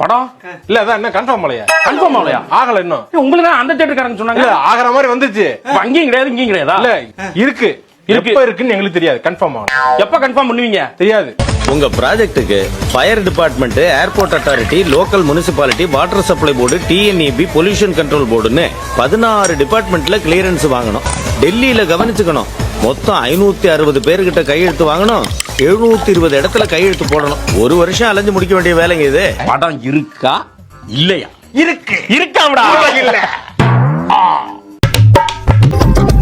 படம்? இல்ல அதான் என்ன கன்ஃபார்ம் ஆலையா கன்ஃபார்ம் ஆகலையா? ஆகல இன்னும். உங்களுக்கு அந்த தேட்டருக்காரங்க சொன்னாங்க. ஆகிற மாதிரி வந்துச்சு. அங்கேயும் கிடையாது இங்கேயும் கிடையாதா? இல்ல இருக்கு. இருக்கு. எப்ப இருக்குன்னு எங்களுக்கு தெரியாது. கன்ஃபார்ம் ஆகணும் எப்ப கன்ஃபார்ம் பண்ணுவீங்க? தெரியாது. உங்க ப்ராஜெக்ட்டுக்கு fire department airport authority local municipality water supply board TNEB pollution control போர்டுன்னு பதினாறு டிபார்ட்மெண்ட்ல கிளியரன்ஸ் வாங்கணும். டெல்லியில கவனிச்சுக்கணும். மொத்தம் ஐநூத்தி அறுபது பேர்கிட்ட கையெழுத்து வாங்கணும். எழுநூத்தி இருபது இடத்துல கையெழுத்து போடணும். ஒரு வருஷம் அலைஞ்சு முடிக்க வேண்டிய வேலைங்க இது. படம் இருக்கா? இல்லையா? இருக்கு. இருக்காம்டா.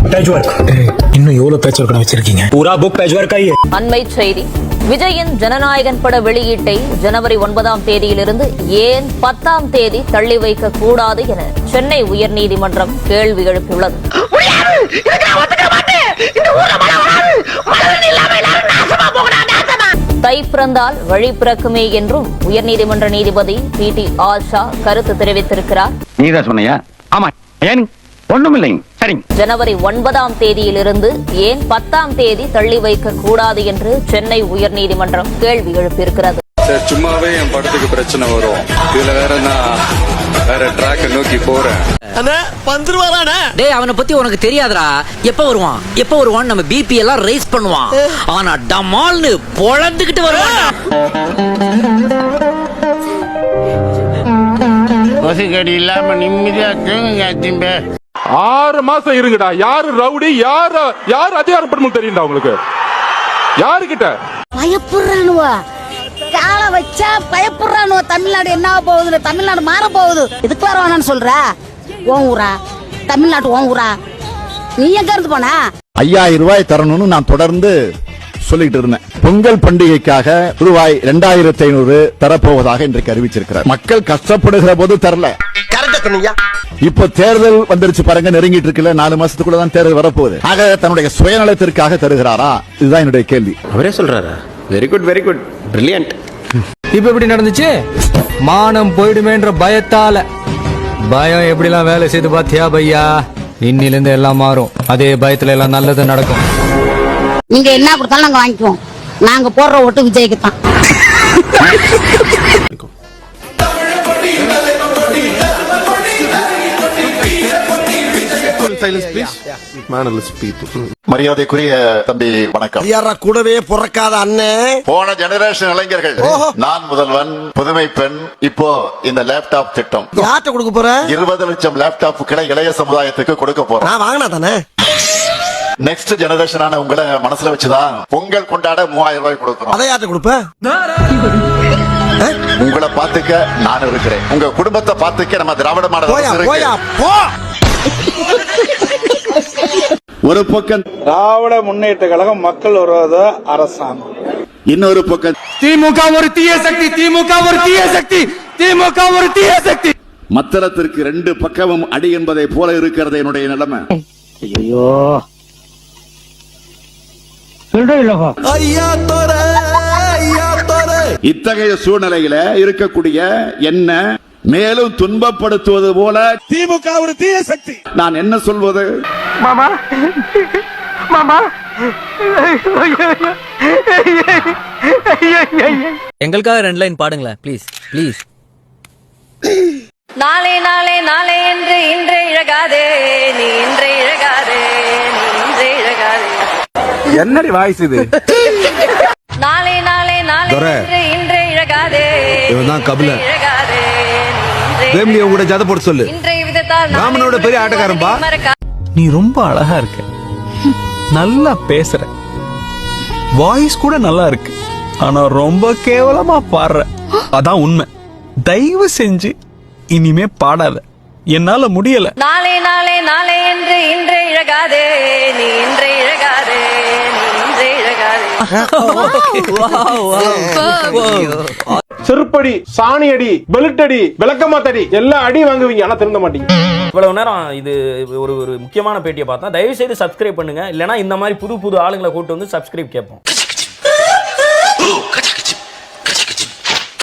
இல்ல ஒர்க் இன்னும் எவ்வளவு ஒர்க் வச்சிருக்கீங்க? பூரா புக் பேட்ச் ஒர்க் ஆகி அண்மை செய்தி. விஜயின் ஜனநாயகன் பட வெளியீட்டை ஜனவரி ஒன்பதாம் தேதியிலிருந்து ஏன் பத்தாம் தேதி தள்ளி வைக்க கூடாது என சென்னை உயர்நீதிமன்றம் கேள்வி எழுப்பியுள்ளது. தை பிறந்தால் வழி பிறக்குமே என்றும் உயர்நீதிமன்ற நீதிபதி பி டி ஆஷா கருத்து தெரிவித்திருக்கிறார். நீதான் சொன்னையா? ஆமா. ஜனவரி ஒன்பதாம் தேதியிலிருந்து ஏன் பத்தாம் தேதி தள்ளி வைக்க கூடாது என்று சென்னை உயர்நீதிமன்றம் கேள்வி எழுப்பியிருக்கிறது. சும்மாவே என் படத்துக்கு பிரச்சனை வரும். இதுல வேற நான் வேற ட்ராக்க நோக்கி போறேன். டேய் அவனை பத்தி உனக்கு தெரியாதுடா. எப்ப வருவான்? எப்ப வருவான் நம்ம பிபி எல்லாம் ரைஸ் பண்ணுவான். ஆனா டமால்னு பொழந்துகிட்டு வருவான். கொசுக்கடி இல்லாம நிம்மதியா தூங்குங்க திம்பே ஆறு மாசம் இருங்கடா. யாரு ரவுடி யாரு யாரு அதிகாரப்படணும் தெரியும்டா உங்களுக்கு? யாரு கிட்ட பயப்படுறானுவ. காலை வச்சா பயப்படுறானுவ. தமிழ்நாடு என்ன ஆகப் போகுது தமிழ்நாடு மாற போகுது. இதுக்கு வர வேணாம்னு சொல்ற? ஓன் ஊரா? தமிழ்நாட்டு ஓன் ஊரா? நீ எங்க இருந்து போன? ஐயாயிரம் ரூபாய் தரணும்னு நான் தொடர்ந்து சொல்லிட்டு இருந்தேன். பொங்கல் பண்டிகைக்காக ரூபாய் இரண்டாயிரத்தி ஐநூறு தரப்போவதாக இன்றைக்கு அறிவிச்சிருக்கிறார். மக்கள் கஷ்டப்படுகிற போது தரல. இப்போ தேர்தல் வந்துருச்சு பாருங்க நெருங்கிட்டு இருக்குல்ல நாலு மாசத்துக்குள்ள தான் தேர்தல் வரப்போகுது. ஆக தன்னுடைய சுயநலத்திற்காக தருகிறாரா? இதுதான் என்னுடைய கேள்வி. அவரே சொல்றாரா? Very good very good brilliant இப்ப எப்படி நடந்துச்சு? மானம் போயிடுமேன்ற பயத்தால. பயம் எப்படிலாம் வேலை செய்து பாத்தியா பையா? இன்னிலிருந்து எல்லாம் மாறும். அதே பயத்துல எல்லாம் நல்லது நடக்கும். நீங்க என்ன கொடுத்தாலும் நாங்க வாங்கிக்குவோம். நாங்க போடுற ஓட்டு விஜய்க்கு தான் மரியாதைக்குரிய தம்பி வணக்கம். யாரா கூடவே பிறக்காத அண்ணன் போன ஜெனரேஷன் இளைஞர்கள். நான் முதல்வன் புதுமை பெண் இப்போ இந்த லேப்டாப் திட்டம். யார்கிட்ட கொடுக்க போற? இருபது லட்சம் லேப்டாப்புகளை இளைய சமுதாயத்துக்கு கொடுக்க போறோம். நான் வாங்கினா தானே? நெக்ஸ்ட் ஜெனரேஷனான உங்களை மனசுல வச்சுதான் பொங்கல் கொண்டாட மூவாயிரம் ரூபாய் கொடுக்கிறோம். அதை யார்கிட்ட கொடுப்ப? உங்களை பாத்துக்க நான் இருக்கிறேன். உங்க குடும்பத்தை பாத்துக்க நம்ம திராவிட மாடல் ஒரு பக்கம் திராவிட முன்னேற்ற கழகம் மக்கள் விரோத அரசாங்கம். இன்னொரு பக்கம் திமுக ஒரு தீய சக்தி திமுக ஒரு தீய சக்தி திமுக ஒரு தீய சக்தி. மத்தளத்திற்கு ரெண்டு பக்கமும் அடி என்பதை போல இருக்கிறது என்னுடைய நிலைமை. ஐயா தோர ஐயா தோர இத்தகைய சூழ்நிலையில இருக்கக்கூடிய என்ன மேலும் துன்பப்படுத்துவது போல திமுக ஒரு தீய சக்தி. நான் என்ன சொல்வது? எங்களுக்காக ரெண்டு லைன் பாடுங்களேன் ப்ளீஸ் ப்ளீஸ் நாளே நாளே நாளே என்று இன்றே இழகாதே. நீ இன்றே இழகாதே. நீ இன்றே இழகாதே. என்னடி வாய்ஸ் இது? நாளே நாளே நாளே என்று இன்றே இழகாதே. இவன்தான் கபில. இன்றே உங்க கூட ஜாத போட சொல்லு. ராமனோட பெரிய ஆட்டக்காரன்பா. நீ ரொம்ப அழகா இருக்க. நல்லா பேசுற. வாய்ஸ் கூட நல்லா இருக்கு. ஆனா ரொம்ப கேவலமா பாடுற. அதான் உண்மை. தயவு செஞ்சு இனிமே பாடாத. என்னால முடியல. நாளே நாளே நாளே என்று இன்றே இழகாதே. நீ இன்றே இழகாதே. செருப்படி சாணியடி பெல்ட்டடி விளக்கமாத்தடி எல்லா அடி வாங்குவீங்க. ஆனா திருந்த மாட்டீங்க. இவ்வளவு நேரம் இது ஒரு ஒரு முக்கியமான பேட்டியை பார்த்தா தயவு செய்து சப்ஸ்கிரைப் பண்ணுங்க. இல்லனா இந்த மாதிரி புது புது ஆளுங்களை கூட்டு வந்து சப்ஸ்கிரைப் கேட்போம்.